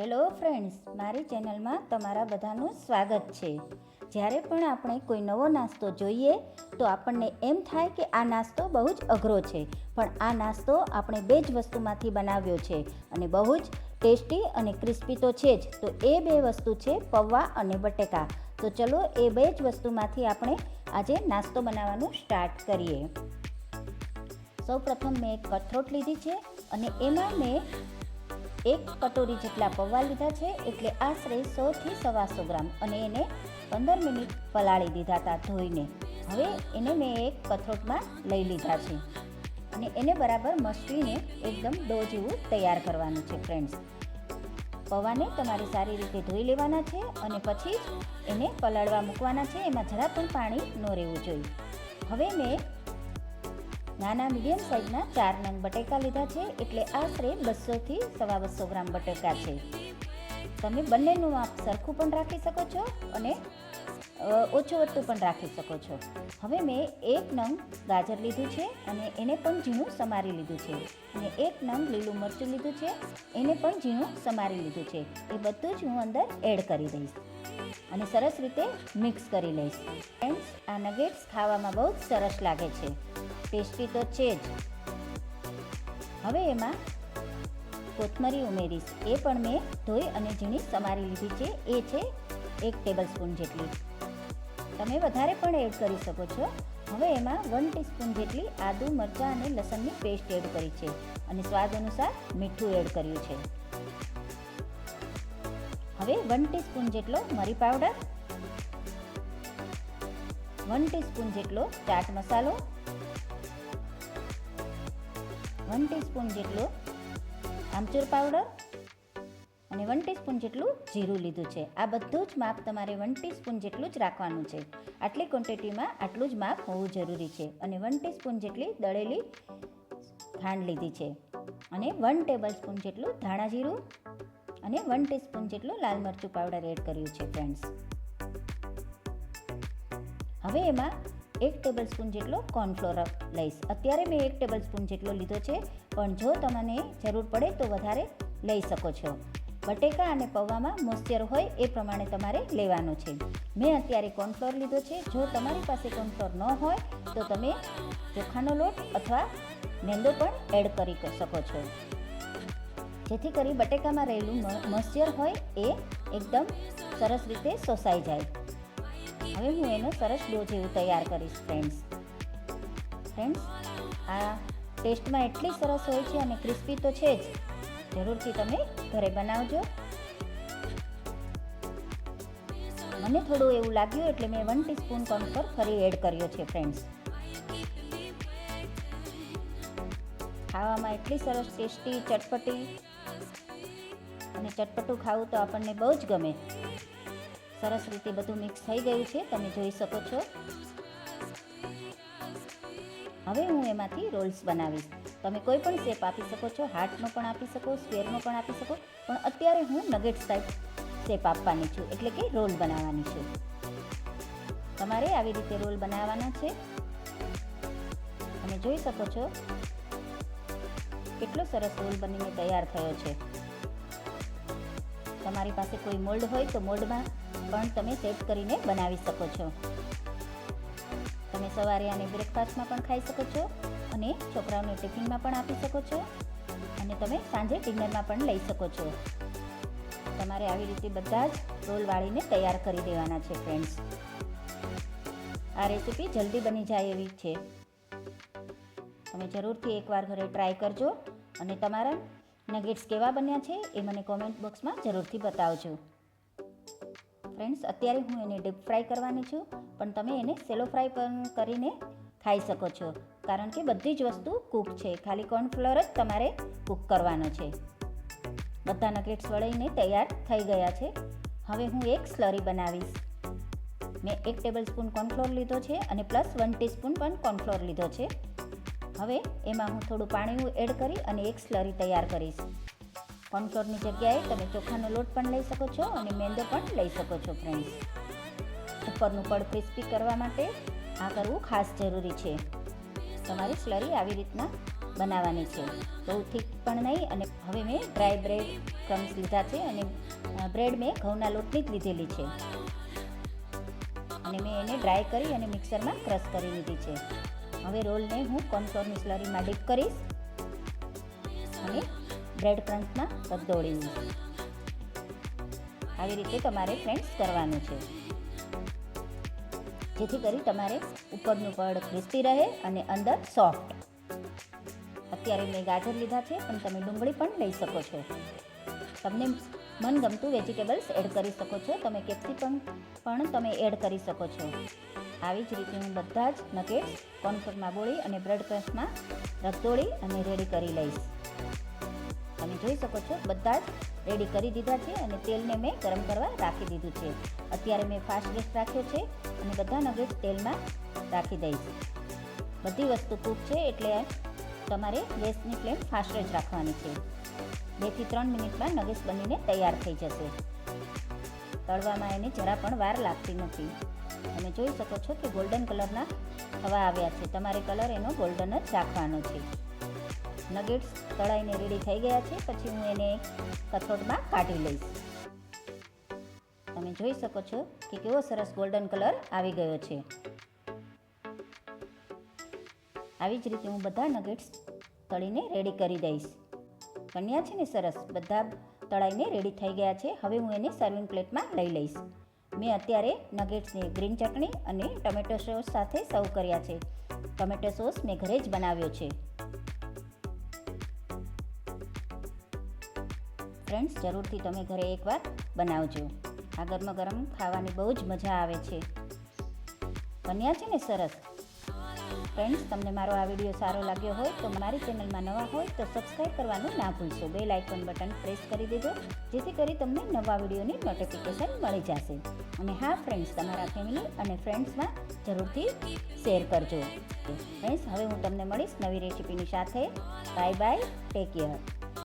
Hello friends, મારી ચેનલમાં તમારા બધાનું સ્વાગત છે. જ્યારે પણ આપણે કોઈ નવો નાસ્તો જોઈએ, તો આપણને એમ થાય કે આ નાસ્તો બહુ જ અઘરો છે. પણ આ નાસ્તો આપણે બે જ વસ્તુમાંથી બનાવ્યો છે અને બહુ જ ટેસ્ટી અને ક્રિસ્પી તો છે જ. તો એ બે વસ્તુ છે પૌવા અને બટેકા. તો ચલો એ બે જ વસ્તુમાંથી આપણે આજે નાસ્તો બનાવવાનું સ્ટાર્ટ કરીએ. સૌપ્રથમ મેં એક કથરોટ લીધી છે અને એમાં મેં એક કટોરી જેટલા પૌવા લીધા છે એટલે આશરે સોથી સવાસો ગ્રામ અને એને પંદર મિનિટ પલાળી દીધા હતા ધોઈને. હવે એને મેં એક કથરોટમાં લઈ લીધા છે. અને એને બરાબર મસળીને એકદમ ડો જેવું તૈયાર કરવાનું છે ફ્રેન્ડ્સ પૌવાને તમારે સારી રીતે ધોઈ લેવાના છે અને પછી એને પલાળવા મૂકવાના છે. એમાં જરા પણ પાણી ન રહેવું જોઈએ. હવે મેં નાના મીડિયમ સાઇઝના ચાર નંગ બટેકા લીધા છે, એટલે આશરે બસોથી સવા બસો ગ્રામ બટેકા છે. તમે બંનેનું માપ સરખું પણ રાખી શકો છો અને ઓછું વધતું પણ રાખી શકો છો. હવે મેં એક નંગ ગાજર લીધું છે અને એને પણ ઝીણું સમારી લીધું છે. અને એક નંગ લીલું મરચું લીધું છે. એને પણ ઝીણું સમારી લીધું છે. એ બધું જ હું અંદર એડ કરી દઈશ. અને સરસ રીતે મિક્સ કરી લઈશ. ફ્રેન્ડ્સ આ નગેટ્સ ખાવામાં બહુ જ સરસ લાગે છે. ટેસ્ટી તો છે જ. હવે એમાં કોથમરી ઉમેરીશ. એ પણ મેં ધોઈ અને ઝીણી સમારી લીધી છે. એ છે એક ટેબલ સ્પૂન જેટલી. તમે વધારે પણ એડ કરી શકો છો. હવે એમાં વન ટીસ્પૂન જેટલી આદુ, મરચાં અને લસણની પેસ્ટ એડ કરી છે અને સ્વાદ અનુસાર મીઠું એડ કર્યું છે. હવે વન ટીસ્પૂન જેટલો મરી પાવડર વન ટીસ્પૂન જેટલો ચાટ મસાલો વન ટીસ્પૂન જેટલો આમચૂર પાવડર અને વન ટીસ્પૂન જેટલું જીરું લીધું છે. આ બધું જ માપ તમારે વન ટીસ્પૂન જેટલું જ રાખવાનું છે. આટલી ક્વોન્ટિટીમાં આટલું જ માપ હોવું જરૂરી છે. અને વન ટીસ્પૂન જેટલી દળેલી ખાંડ લીધી છે. અને વન ટેબલ સ્પૂન જેટલું ધાણા જીરું અને વન ટીસ્પૂન જેટલું લાલ મરચું પાવડર એડ કર્યું છે ફ્રેન્ડ્સ હવે એમાં એક ટેબલ સ્પૂન જેટલો કોર્નફ્લોર લઈશ. અત્યારે મેં એક ટેબલ સ્પૂન જેટલો લીધો છે. પણ જો તમને જરૂર પડે તો વધારે લઈ શકો છો. બટેકા અને પૌવામાં મોઇસ્ચર હોય એ પ્રમાણે તમારે લેવાનો છે. મેં અત્યારે કોર્નફ્લોર લીધો છે. જો તમારી પાસે કોર્નફ્લોર ન હોય, તો તમે ચોખાનો લોટ અથવા મેંદો પણ એડ કરી શકો છો. જેથી કરી બટેકામાં રહેલું મોઇસ્ચર હોય એ એકદમ સરસ રીતે શોષાઈ જાય. હવે હું એનો સરસ ડો જેવું તૈયાર કરીશ ફ્રેન્ડ્સ ફ્રેન્ડ્સ આ ટેસ્ટમાં એટલી સરસ હોય છે અને ક્રિસ્પી તો છે જ. જરૂરથી તમે ઘરે બનાવજો. મને થોડું એવું લાગ્યું એટલે મેં વન ટીસ્પૂન કોર્નફ્લોર ફરી એડ કર્યો છે ફ્રેન્ડ્સ ખાવામાં એટલી સરસ ટેસ્ટી, ચટપટી. અને ચટપટું ખાવું તો આપણને બહુ જ ગમે. સરસ રીતે બધું મિક્સ થઈ ગયું છે, તમે જોઈ શકો છો. હવે હું એમાંથી રોલ્સ બનાવીશ. તમે કોઈ પણ શેપ આપી શકો છો હાર્ટનો પણ આપી શકો સ્ક્વેરનો પણ આપી શકો, પણ અત્યારે હું નગેટ્સ ટાઈપ શેપ આપવાની છું, એટલે કે રોલ બનાવવાની છું. તમારે આવી રીતે રોલ બનાવવાના છે. તમે જોઈ શકો છો કેટલો સરસ રોલ બનીને તૈયાર થયો છે. તમારી પાસે કોઈ મોલ્ડ હોય તો મોલ્ડમાં પણ તમે સેટ કરીને બનાવી શકો છો. તમે સવારે આને બ્રેકફાસ્ટમાં પણ ખાઈ શકો છો અને છોકરાઓને ટિફિનમાં પણ આપી શકો છો અને તમે સાંજે ડિનરમાં પણ લઈ શકો છો. તમારે આવી રીતે બધા જ રોલ વાળીને તૈયાર કરી દેવાના છે ફ્રેન્ડ્સ આ રેસીપી જલ્દી બની જાય એવી છે. તમે જરૂરથી એકવાર ઘરે ટ્રાય કરજો અને તમારા નગેટ્સ કેવા બન્યા છે એ મને કોમેન્ટ બોક્સમાં જરૂરથી બતાવજો. ફ્રેન્ડ્સ, અત્યારે હું એને ડીપ ફ્રાય કરવાની છું, પણ તમે એને સેલો ફ્રાય પણ કરીને ખાઈ શકો છો. કારણ કે બધી જ વસ્તુ કૂક છે. ખાલી કોર્નફ્લોર જ તમારે કૂક કરવાનો છે. બધા નગેટ્સ વળીને તૈયાર થઈ ગયા છે. હવે હું એક સ્લરી બનાવીશ. મેં એક ટેબલ સ્પૂન કોર્નફ્લોર લીધો છે અને પ્લસ વન ટીસ્પૂન પણ કોર્નફ્લોર લીધો છે. હવે એમાં હું થોડું પાણી એડ કરી અને એક સ્લરી તૈયાર કરીશ. કોર્નફ્લોરની જગ્યાએ તમે ચોખાનો લોટ પણ લઈ શકો છો અને મેંદો પણ લઈ શકો છો ફ્રેન્ડ્સ ઉપરનું પડ ક્રિસ્પી કરવા માટે આ કરવું ખાસ જરૂરી છે. તમારી સ્લરી આવી રીતના બનાવવાની છે. બહુ થીક પણ નહીં અને હવે મેં ડ્રાય બ્રેડ ક્રમ્સ લીધા છે અને બ્રેડ મેં ઘઉંના લોટની જ લીધેલી છે. અને મેં એને ડ્રાય કરી અને મિક્સરમાં ક્રશ કરી લીધી છે. હવે રોલને હું કોર્નફ્લોરની સ્લરીમાં ડીપ કરીશ. બ્રેડ ક્રન્સમાં રગદોળી આવી રીતે તમારે ફ્રેન્ડ્સ કરવાનું છે. જેથી કરી તમારે ઉપરનું પડ ક્રિસ્પી રહે અને અંદર સોફ્ટ અત્યારે મેં ગાજર લીધા છે, પણ તમે ડુંગળી પણ લઈ શકો છો. તમને મનગમતું વેજીટેબલ્સ એડ કરી શકો છો. તમે કેપ્સિકમ પણ તમે એડ કરી શકો છો. આવી જ રીતે હું બધા જ નગેટ્સ કોર્નફ્લોરમાં બોળી અને બ્રેડ ક્રમ્સમાં રસોડી અને રેડી કરી લઈશ. તમે જોઈ શકો છો, બધા જ રેડી કરી દીધા છે અને તેલને મેં ગરમ કરવા રાખી દીધું છે. અત્યારે મેં ફાસ્ટ ગેસ રાખ્યો છે અને બધા નગેટ્સ તેલમાં રાખી દઈશ. બધી વસ્તુ કૂક છે એટલે તમારે ગેસની ફ્લેમ ફાસ્ટ જ રાખવાની છે. બેથી ત્રણ મિનિટમાં નગેટ્સ બનીને તૈયાર થઈ જશે. તળવામાં એને જરા પણ વાર લાગતી નથી. તમે જોઈ શકો છો કે ગોલ્ડન કલરના થવા આવ્યા છે. તમારે કલર એનો ગોલ્ડન જ રાખવાનો છે. નગેટ્સ તળાઈને રેડી થઈ ગયા છે. પછી હું એને કથોટમાં કાઢી લઈશ. તમે જોઈ શકો છો કે કેવો સરસ ગોલ્ડન કલર આવી ગયો છે. આવી જ રીતે હું બધા નગેટ્સ તળીને રેડી કરી દઈશ. બન્યા છે ને સરસ. બધા તળાઈને રેડી થઈ ગયા છે. હવે હું એને સર્વિંગ પ્લેટમાં લઈ લઈશ. મેં અત્યારે નગેટ્સને ગ્રીન ચટણી અને ટમેટો સોસ સાથે સર્વ કર્યા છે. ટમેટો સોસ મેં ઘરે જ બનાવ્યો છે. ફ્રેન્ડ્સ જરૂરથી તમે ઘરે એકવાર બનાવજો. આ ગરમ ગરમ ખાવાની બહુ જ મજા આવે છે. બન્યા છે ને સરસ. ફ્રેન્ડ્સ તમને મારો આ વીડિયો સારો લાગ્યો હોય તો મારી ચેનલમાં નવા હોય તો સબસ્ક્રાઈબ કરવાનું ના ભૂલશો. બે લાઇકન બટન પ્રેસ કરી દેજો, જેથી કરી તમને નવા વિડીયોની નોટિફિકેશન મળી જશે. અને હા ફ્રેન્ડ્સ તમારા ફેમિલી અને ફ્રેન્ડ્સમાં જરૂરથી શેર કરજો. ફ્રેન્ડ્સ હવે હું તમને મળીશ નવી રેસીપીની સાથે. Bye bye take care